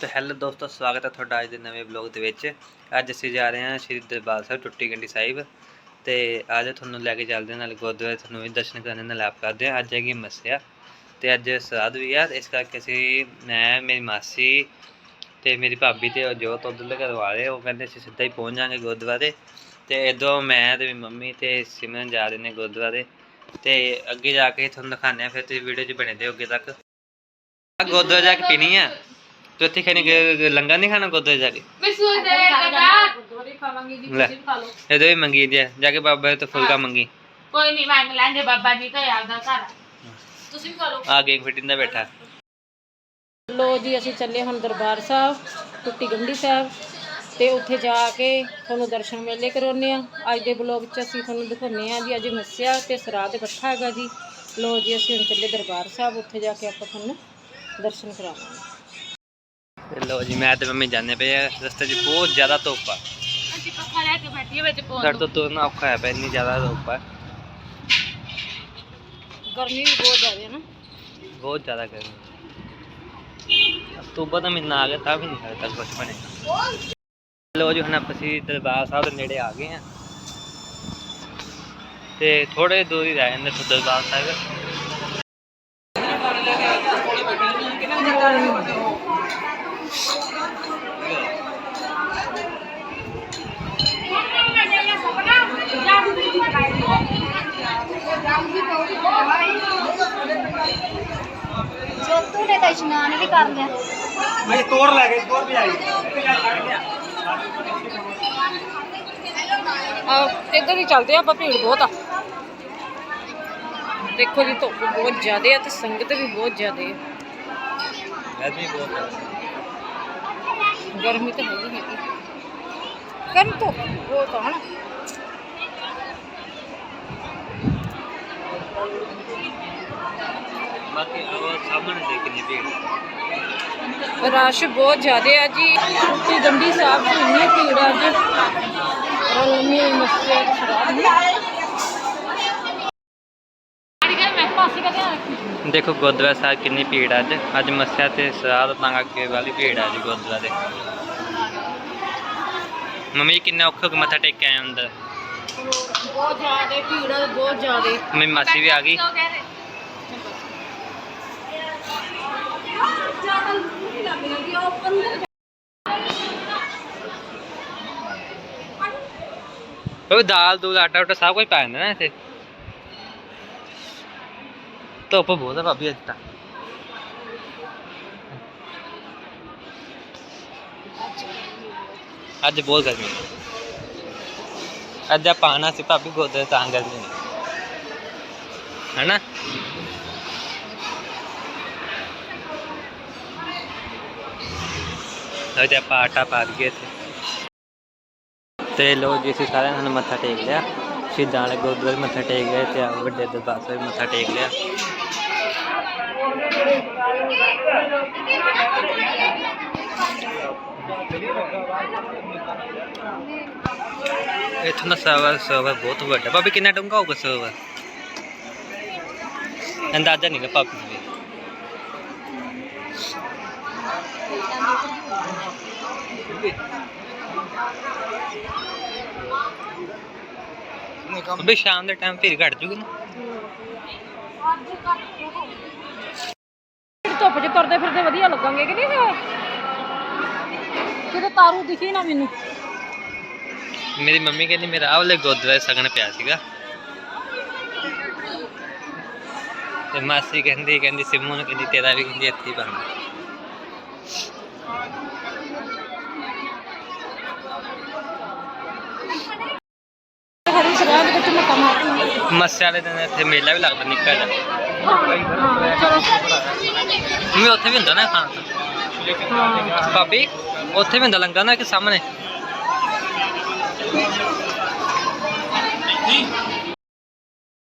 ਤੇ ਹੈਲੋ ਦੋਸਤੋ, ਸਵਾਗਤ ਹੈ ਤੁਹਾਡਾ ਅੱਜ ਦੇ ਨਵੇਂ ਵਲੌਗ ਦੇ ਵਿੱਚ। ਅੱਜ ਅਸੀਂ ਜਾ ਰਹੇ ਹਾਂ ਸ਼੍ਰੀ ਦਰਬਾਰ ਸਾਹਿਬ ਟੁੱਟੀ ਗੰਢੀ ਸਾਹਿਬ ਤੇ ਅੱਜ ਤੁਹਾਨੂੰ ਲੈ ਕੇ ਚੱਲਦੇ ਹਾਂ, ਨਾਲ ਗੁਰਦੁਆਰੇ ਤੁਹਾਨੂੰ ਵੀ ਦਰਸ਼ਨ ਕਰਨ ਨਾਲ ਆਪ ਕਰਦੇ ਹਾਂ। ਅੱਜ ਹੈਗੀ ਮੱਸਿਆ ਤੇ ਅੱਜ ਸਰਾਧ ਵੀ ਆ, ਇਸ ਕਰਕੇ ਅਸੀਂ, ਮੈਂ, ਮੇਰੀ ਮਾਸੀ ਤੇ ਮੇਰੀ ਭਾਬੀ ਤੇ ਜੋ ਉਧਰਲੇ ਘਰੋਂ ਆ ਰਹੇ ਉਹ ਕਹਿੰਦੇ ਅਸੀਂ ਸਿੱਧਾ ਹੀ ਪਹੁੰਚ ਜਾਾਂਗੇ ਗੁਰਦੁਆਰੇ ਤੇ ਇਦੋਂ ਮੈਂ ਤੇ ਮੇਰੀ ਮੰਮੀ ਤੇ ਸਿਮਰਨ ਜਾ ਰਹੇ ਨੇ ਗੁਰਦੁਆਰੇ ਤੇ ਅੱਗੇ ਜਾ ਕੇ ਤੁਹਾਨੂੰ ਦਿਖਾਉਂਦੇ ਆ ਫਿਰ ਤੁਸੀਂ ਵੀਡੀਓ 'ਚ ਬਣੇ ਦਿਓ ਅੱਗੇ ਤੱਕ। ਆ ਗੁਰਦੁਆਰੇ ਜਾ ਕੇ ਪੀਣੀ ਆ? ਤੇ ਉੱਥੇ ਖਾਣੀ ਕਿ ਲੰਗਰ ਨਹੀਂ ਖਾਣਾ ਗੁਰਦੁਆਰੇ ਜਾ ਕੇ? ਮੈਂ ਸੋਚ ਰਿਹਾ ਕਿ ਗੁਰਦੁਆਰੇ ਖਾਵਾਂਗੇ ਜੀ ਲੈ। ਤੁਸੀਂ ਵੀ ਖਾ ਲਓ। ਇਹਦੇ ਵੀ ਮੰਗੀ ਦੀ ਆ। ਜਾ ਕੇ ਬਾਬਾ ਤੋਂ ਫੁਲਕਾ ਮੰਗੀ। ਕੋਈ ਨਹੀਂ ਮੰਗ ਲੈਂਦੇ ਬਾਬਾ ਜੀ ਤੋਂ ਆਪਦਾ ਘਰ ਆ। ਤੁਸੀਂ ਵੀ ਖਾ ਲਓ। ਆ ਗੇਕ ਫਿਟਿੰਗ ਦਾ ਬੈਠਾ। ਲੋ ਜੀ ਅਸੀਂ ਚੱਲੇ ਹੁਣ ਦਰਬਾਰ ਸਾਹਿਬ ਟੁੱਟੀ ਗੰਢੀ ਸਾਹਿਬ। ਤੇ ਉੱਥੇ ਜਾ ਕੇ ਤੁਹਾਨੂੰ ਦਰਸ਼ਨ ਮੇਲੇ ਕਰਾਉਨੇ ਆ ਅੱਜ ਦੇ ਬਲੌਗ 'ਚ ਅਸੀਂ ਤੁਹਾਨੂੰ ਦਿਖਾਉਂਦੇ ਆ ਜੀ ਅੱਜ ਮੱਸਿਆ ਤੇ ਸਰਾਧ ਇਕੱਠਾ ਹੈਗਾ ਜੀ। ਲੋ ਜੀ ਅਸੀਂ ਹੁਣ ਚੱਲੇ ਦਰਬਾਰ ਸਾਹਿਬ। ਉੱਥੇ ਜਾ ਕੇ ਆਪਾਂ ਤੁਹਾਨੂੰ ਦਰਸ਼ਨ ਕਰਾਵਾਂਗੇ। ਤੇ ਲੋ ਜੀ ਮੈਂ ਤੇ ਮੰਮੀ ਜਾਂਦੇ ਪਏ ਆ ਰਸਤੇ 'ਚ ਬਹੁਤ ਜ਼ਿਆਦਾ ਧੁੱਪ ਆ। ਅਸੀਂ ਪੱਖਾ ਲੈ ਕੇ ਬੈਠੀਏ ਵਿੱਚ ਪੌਂ ਸਾਡੇ ਤੋਂ ਤੁਰਨਾ ਔਖਾ ਹੈ ਪੈ ਇੰਨੀ ਜ਼ਿਆਦਾ ਧੁੱਪ ਆ। ਗਰਮੀ ਵੀ ਬਹੁਤ ਜ਼ਿਆਦਾ ਹੈ ਨਾ। ਬਹੁਤ ਜ਼ਿਆਦਾ ਗਰਮੀ ਅਕਤੂਬਰ ਦਾ ਮਹੀਨਾ ਆ ਗਿਆ ਤਾਂ ਵੀ ਨਹੀਂ ਹਾਲੇ ਤੱਕ ਕੁਝ ਬਣੇਗਾ ਲੋ ਜੀ ਹੁਣ ਅਸੀਂ ਦਰਬਾਰ ਸਾਹਿਬ ਦੇ ਨੇੜੇ ਆ ਗਏ ਆ। ਤੇ ਥੋੜੇ ਦੂਰ ਹੀ ਰਹਿ ਜਾਂਦੇ ਤੋਂ ਦਰਬਾਰ ਸਾਹਿਬ ਜੋਤੂ ਨੇ ਤਾਂ ਇਸ਼ਨਾਨ ਵੀ ਕਰ ਲਿਆ। ਆ ਇੱਧਰ ਹੀ ਚੱਲਦੇ ਆ ਆਪਾਂ ਭੀੜ ਬਹੁਤ ਆ। ਦੇਖੋ ਜੀ ਧੁੱਪ ਬਹੁਤ ਜ਼ਿਆਦਾ ਆ ਤੇ ਸੰਗਤ ਵੀ ਬਹੁਤ ਜ਼ਿਆਦਾ ਹੈ ਗਰਮੀ ਬਹੁਤ ਆ। ਗਰਮੀ ਤਾਂ ਹੈਗੀ ਹੈਗੀ ਕਰਨ ਤੋਂ ਬਹੁਤ ਆ ਨਾ ਬਾਕੀ ਉਹ ਸਾਹਮਣੇ ਦੇਖਣੀ ਭੀੜ ਰਸ਼ ਬਹੁਤ ਜ਼ਿਆਦਾ ਆ ਜੀ। ਤੇ ਗੰਡੀ ਸਾਹਿਬ ਚ ਇੰਨੀ ਭੀੜ ਆ ਜੀ। ਰਲਮੀ ਮੱਸਿਆ ਦੀ ਸ਼ਰਾਬ ਨਹੀਂ। ਅੜੀਏ ਮੈਂ ਪਾਸੇ ਕਦੇ ਆ ਰੱਖੀ ਦੇਖੋ ਗੁਰਦੁਆਰਾ ਸਾਹਿਬ ਕਿੰਨੀ ਭੀੜ ਅੱਜ। ਅੱਜ ਮੱਸਿਆ ਤੇ ਸਰਾਧ ਤਾਂ ਅੱਗੇ ਵਾਲੀ ਭੀੜ ਆ ਜੀ ਗੁਰਦੁਆਰੇ ਮੰਮੀ ਕਿੰਨੇ ਔਖੇ ਮੱਥਾ ਟੇਕ ਕੇ ਆਏ ਅੰਦਰ? ਬਹੁਤ ਜ਼ਿਆਦਾ ਭੀੜ ਬਹੁਤ ਜ਼ਿਆਦਾ। ਮੇਰੀ ਮਾਸੀ ਵੀ ਆ ਗਈ? ਉਹ ਦਾਲ ਦੂਲ, ਆਟਾ ਉਟਾ ਸਭ ਕੁਝ ਪਾ ਜਾਂਦਾ ਨਾ ਇੱਥੇ। ਧੁੱਪ ਬਹੁਤ ਆ ਭਾਬੀ, ਅੱਜ ਤਾਂ। ਅੱਜ ਬਹੁਤ ਗਰਮੀ ਹੈ। ਅੱਜ ਆਪਾਂ ਆਉਣਾ ਸੀ ਭਾਬੀ ਗੋਦੇ ਤਾਂ ਗਰਮੀ ਨਹੀਂ ਹੈਨਾ? ਅੱਜ ਆਪਾਂ ਆਟਾ ਪਾ ਦਈਏ ਇੱਥੇ। ਤੇ ਲੋ ਜੀ, ਅਸੀਂ ਸਾਰਿਆਂ ਨੇ ਮੱਥਾ ਟੇਕ ਲਿਆ। ਸ਼ਹੀਦਾਂ ਵਾਲੇ ਗੁਰਦੁਆਰੇ ਮੱਥਾ ਟੇਕ ਗਏ ਤੇ ਆ ਵੱਡੇ ਦਰਬਾਰ ਸਾਹਿਬ ਮੱਥਾ ਟੇਕ ਲਿਆ। ਇੱਥੋਂ ਦਾ ਸਰਵਰ ਸਰਵਰ ਬਹੁਤ ਵੱਡਾ। ਭਾਬੀ, ਕਿੰਨਾ ਡੂੰਘਾ ਹੋਊਗਾ ਸਰਵਰ ਅੰਦਾਜ਼ਾ ਨਹੀਂ ਗਾ ਭਾਬੀ ਨੂੰ ਵੀ ਅਬੇ ਸ਼ਾਮ ਦੇ ਟਾਈਮ ਭੀੜ ਘਟ ਜੂਗੀ ਨਾ। ਧੁੱਪ 'ਚ ਤੁਰਦੇ ਫਿਰਦੇ ਵਧੀਆ ਲੱਗਾਂਗੇ ਕਿ ਨਹੀਂ ਕਿਤੇ ਤਾਰੂ ਦਿਖੀ ਨਾ ਮੈਨੂੰ। ਮੇਰੀ ਮੰਮੀ ਕਹਿੰਦੀ ਮੇਰਾ ਆਹ ਵਾਲੇ ਗੁਰਦੁਆਰੇ ਸਗਨ ਪਿਆ ਸੀਗਾ। ਤੇ ਮਾਸੀ ਕਹਿੰਦੀ ਕਹਿੰਦੀ ਸਿਮੂ ਨੂੰ ਕਹਿੰਦੀ ਤੇਰਾ ਵੀ ਕਹਿੰਦੀ ਇੱਥੇ ਹੀ ਮੱਸਿਆ ਵਾਲੇ ਦਿਨ ਇੱਥੇ ਮੇਲਾ ਵੀ ਲੱਗਦਾ ਨਿੱਕਾ ਜਿਹਾ ਹਾਂ ਚਲੋ ਮੈਂ ਉੱਥੇ ਵੀ ਹੁੰਦਾ ਨਾ ਖਾਣ ਹਾਂ ਭਾਬੀ ਉੱਥੇ ਵੀ ਹੁੰਦਾ ਲੰਗਾ ਨਾ ਕਿ ਸਾਹਮਣੇ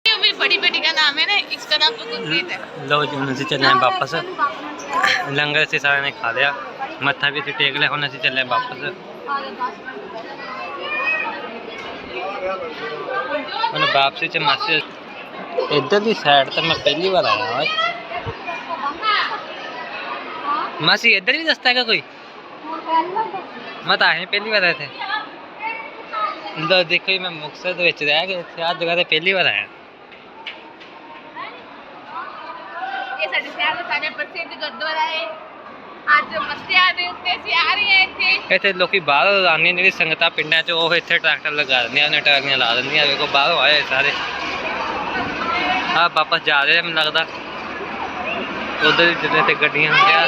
ये मेरी बड़ी बेटी का नाम है ना इसका नाम तो गुरप्रीत है ਲਓ ਜੀ ਹੁਣ ਅਸੀਂ ਚੱਲੇ ਹਾਂ ਵਾਪਸ ਲੰਗਰ ਅਸੀਂ ਸਾਰਿਆਂ ਨੇ ਖਾ ਲਿਆ ਮੱਥਾ ਵੀ ਅਸੀਂ ਟੇਕ ਲਿਆ ਹੁਣ ਅਸੀਂ ਚੱਲੇ ਹਾਂ ਵਾਪਸ ਹੁਣ ਵਾਪਸੀ ਚ ਮਾਸੀ ਇੱਧਰ ਦੀ ਸਾਈਡ ਤੇ ਮੈਂ ਪਹਿਲੀ ਵਾਰ ਆਇਆ ਹਾਂ ਮਾਸੀ ਇੱਧਰ ਵੀ ਰਸਤਾ ਹੈਗਾ ਕੋਈ ਹੁਣ ਪਹਿਲੀ ਵਾਰ ਦੱਸੀ ਮੈਂ ਤਾਂ ਆਇਆ ਪਹਿਲੀ ਵਾਰ ਇੱਥੇ ਲੋ ਦੇਖੋ ਜੀ ਮੈਂ ਮੁਕਤਸਰ ਦੇ ਵਿੱਚ ਰਹਿ ਕੇ ਇੱਥੇ ਆ ਜਗ੍ਹਾ ਤੇ ਪਹਿਲੀ ਵਾਰ ਆਇਆ ਇਹ ਸਾਡੇ ਸ਼ਹਿਰ ਦਾ ਸਾਡੇ ਪ੍ਰਸਿੱਧ ਗੁਰਦੁਆਰਾ ਹੈ ਅੱਜ ਮੱਸਿਆ ਦੇ ਉੱਤੇ ਅਸੀਂ ਆ ਰਹੇ ਹਾਂ ਇੱਥੇ। ਇੱਥੇ ਲੋਕੀ ਬਾਹਰੋਂ ਆਉਂਦੀਆਂ ਜਿਹੜੀ ਸੰਗਤਾਂ ਪਿੰਡਾਂ 'ਚ ਉਹ ਇੱਥੇ ਟਰੈਕਟਰ ਲਗਾ ਦਿੰਦੀਆਂ ਨੇ ਟਰਾਲੀਆਂ ਲਾ ਦਿੰਦੀਆਂ ਵੇਖੋ ਬਾਹਰੋਂ ਆਏ ਸਾਰੇ। ਆ ਵਾਪਸ ਜਾ ਰਹੇ ਮੈਨੂੰ ਲੱਗਦਾ। ਉਧਰ ਜਿਹੜੇ ਤੇ ਗੱਡੀਆਂ ਹੁੰਦੀਆਂ।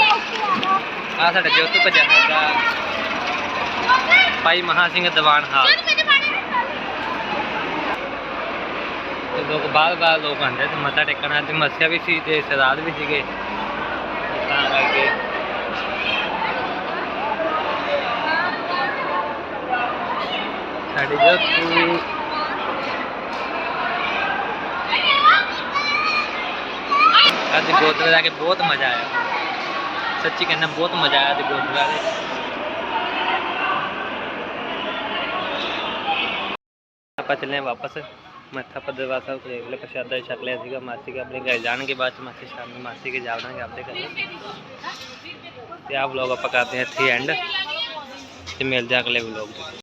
ਆ ਸਾਡਾ ਜੋਤੂ ਪਜਾਨਾ ਦਾ ਭਾਈ ਮਹਾ ਸਿੰਘ ਦੀਵਾਨ ਹਾਲ। ਤੇ ਲੋਕ ਬਾਹਰ ਬਾਹਰ ਲੋਕ ਆਉਂਦੇ ਤੇ ਮੱਥਾ ਟੇਕਣ ਤੇ ਮੱਸਿਆ ਵੀ ਸੀ ਤੇ ਸਰਾਧ ਵੀ ਸੀਗੇ। ਸਾਡੇ ਜੋਤੂ ਅੱਜ ਗੁਰਦੁਆਰੇ ਜਾ ਕੇ ਬਹੁਤ ਮਜ਼ਾ ਆਇਆ। ਸੱਚੀ ਕਹਿੰਦਾ ਬਹੁਤ ਮਜ਼ਾ ਆਇਆ ਅੱਜ ਗੁਰਦੁਆਰੇ ਆਪਾਂ ਚੱਲੇ ਵਾਪਸ। ਮੱਥਾ ਪਦਰਵਾ ਸਾਹਿਬ ਦੇਖ ਲੈ ਪ੍ਰਸ਼ਾਦਾ ਛਕ ਲਿਆ ਸੀਗਾ, ਮਾਸੀ ਕੇ ਆਪਣੇ ਘਰ ਜਾਣਗੇ ਬਾਅਦ ਚ, ਮਾਸੀ ਸ਼ਾਮ ਨੂੰ ਮਾਸੀ ਕੇ ਜਾਵਾਂਗੇ ਆਪਦੇ ਘਰ। ਤੇ ਆਹ ਵਲੌਗ ਆਪਾਂ ਕਰਦੇ ਹਾਂ ਇੱਥੇ ਐਂਡ ਤੇ ਮਿਲਦੇ ਹਾਂ ਅਗਲੇ ਵਲੌਗ 'ਚ